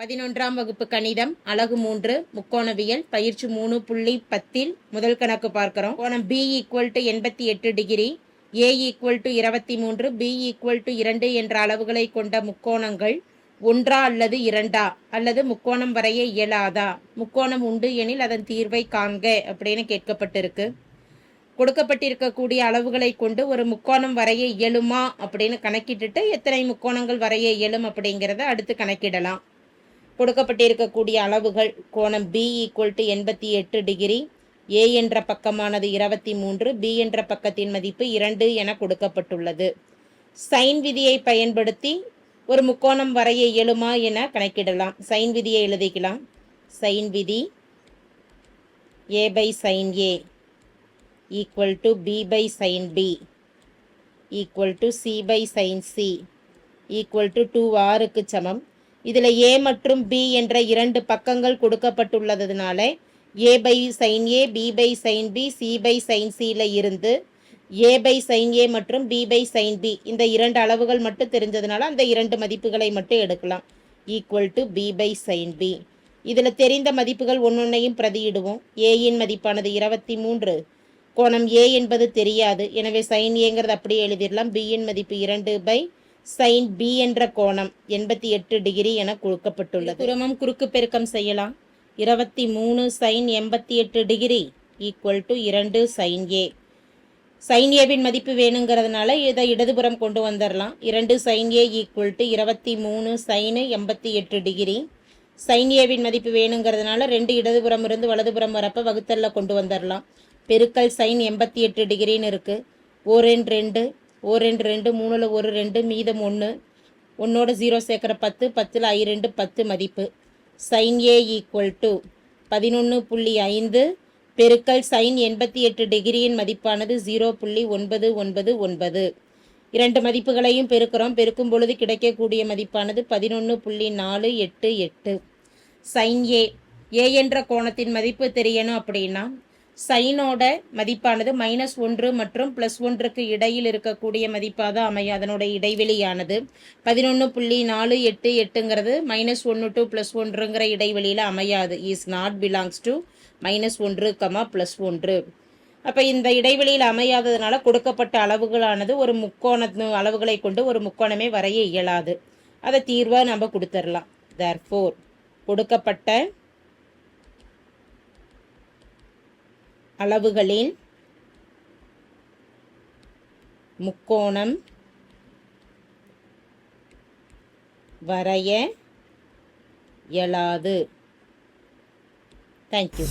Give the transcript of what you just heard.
பதினொன்றாம் வகுப்பு கணிதம் அலகு மூன்று முக்கோணவியல் பயிற்சி மூணு புள்ளி பத்தில் முதல் கணக்கு பார்க்கிறோம். கோணம் பி ஈக்குவல் டு எண்பத்தி எட்டு டிகிரி ஏ ஈக்குவல் டு இருபத்தி மூன்று பி ஈக்குவல் டு இரண்டு என்ற அளவுகளை கொண்ட முக்கோணங்கள் ஒன்றா அல்லது இரண்டா அல்லது முக்கோணம் வரைய இயலாதா? முக்கோணம் உண்டு எனில் அதன் தீர்வை காண்க அப்படின்னு கேட்கப்பட்டிருக்கு. கொடுக்கப்பட்டிருக்கக்கூடிய அளவுகளை கொண்டு ஒரு முக்கோணம் வரைய இயலுமா அப்படின்னு கணக்கிட்டுட்டு எத்தனை முக்கோணங்கள் வரைய இயலும் அப்படிங்கிறத அடுத்து கணக்கிடலாம். கொடுக்கப்பட்டிருக்கக்கூடிய அளவுகள் கோணம் பி ஈக்குவல் டு எண்பத்தி எட்டு டிகிரி ஏ என்ற பக்கமானது இருபத்தி மூன்று பி என்ற பக்கத்தின் மதிப்பு இரண்டு என கொடுக்கப்பட்டுள்ளது. சைன் விதியை பயன்படுத்தி ஒரு முக்கோணம் வரைய இயலுமா என கணக்கிடலாம். சைன் விதியை எழுதிக்கலாம். சைன் விதி A by sine A equal to B by sine B equal to C by sine C equal to two ஆருக்கு சமம். இதில் ஏ மற்றும் பி என்ற இரண்டு பக்கங்கள் கொடுக்கப்பட்டுள்ளதுனால A by sine A B by sine B C by sine சியில் இருந்து ஏ by sine ஏ மற்றும் பி பை சைன் பி இந்த இரண்டு அளவுகள் மட்டும் தெரிஞ்சதுனால அந்த இரண்டு மதிப்புகளை மட்டும் எடுக்கலாம். Equal to B by sine B இதில் தெரிந்த மதிப்புகள் ஒன்றொன்னையும் பிரதியிடுவோம். ஏயின் மதிப்பானது இருபத்தி மூன்று கோணம் ஏ என்பது தெரியாது. எனவே சைன் ஏங்கிறது அப்படியே எழுதிடலாம். பியின் மதிப்பு இரண்டு பை சைன் பி என்ற கோணம் எண்பத்தி எட்டு டிகிரி என கொடுக்கப்பட்டுள்ளது. குரமம் குறுக்கு பெருக்கம் செய்யலாம். இருபத்தி மூணு சைன் எண்பத்தி எட்டு டிகிரி ஈக்குவல் டு இரண்டு சைன் ஏ சைன் ஏவின் மதிப்பு வேணுங்கிறதுனால இதை இடதுபுறம் கொண்டு வந்துடலாம் இரண்டு சைன் ஏ ஈக்குவல் டு இருபத்தி மூணு சைனு எண்பத்தி எட்டு டிகிரி. சைன் ஏவின் மதிப்பு வேணுங்கிறதுனால ரெண்டு இடதுபுறம் இருந்து வலதுபுறம் வரப்போ வகுத்தல்ல கொண்டு வந்துடலாம் பெருக்கல் சைன் எண்பத்தி எட்டு டிகிரின்னு இருக்குது ஓரெண்டு ரெண்டு ஒரு ரெண்டு ரெண்டு மூணில் ஒரு ரெண்டு மீதம் ஒன்று ஒன்னோட ஜீரோ சேர்க்குற பத்து பத்தில் ஐ ரெண்டு பத்து மதிப்பு. சைன் ஏ ஈக்குவல் டு பதினொன்று புள்ளி ஐந்து பெருக்கல் சைன் எண்பத்தி எட்டு டிகிரியின் மதிப்பானது ஜீரோ புள்ளி ஒன்பது ஒன்பது ஒன்பது. இரண்டு மதிப்புகளையும் பெருக்கிறோம். பெருக்கும் பொழுது கிடைக்கக்கூடிய மதிப்பானது பதினொன்று புள்ளி நாலு எட்டு எட்டு. சைன் ஏ ஏ என்ற கோணத்தின் மதிப்பு தெரியணும் அப்படின்னா சைனோட மதிப்பானது மைனஸ் ஒன்று மற்றும் ப்ளஸ் ஒன்றுக்கு இடையில் இருக்கக்கூடிய மதிப்பாக தான் அமையும். அதனோட இடைவெளியானது பதினொன்று புள்ளி நாலு எட்டு எட்டுங்கிறது மைனஸ் ஒன்று டு ப்ளஸ் ஒன்றுங்கிற இடைவெளியில் அமையாது. Is not belongs to minus ஒன்று கமா ப்ளஸ் ஒன்று. அப்போ இந்த இடைவெளியில் அமையாததுனால கொடுக்கப்பட்ட அளவுகளானது ஒரு முக்கோண அளவுகளை கொண்டு ஒரு முக்கோணமே வரைய இயலாது. அதை தீர்வாக நம்ம கொடுத்துடலாம். தேர் ஃபோர் கொடுக்கப்பட்ட அளவுகளின் முக்கோணம் வரைய இயலாது. தேங்க்யூ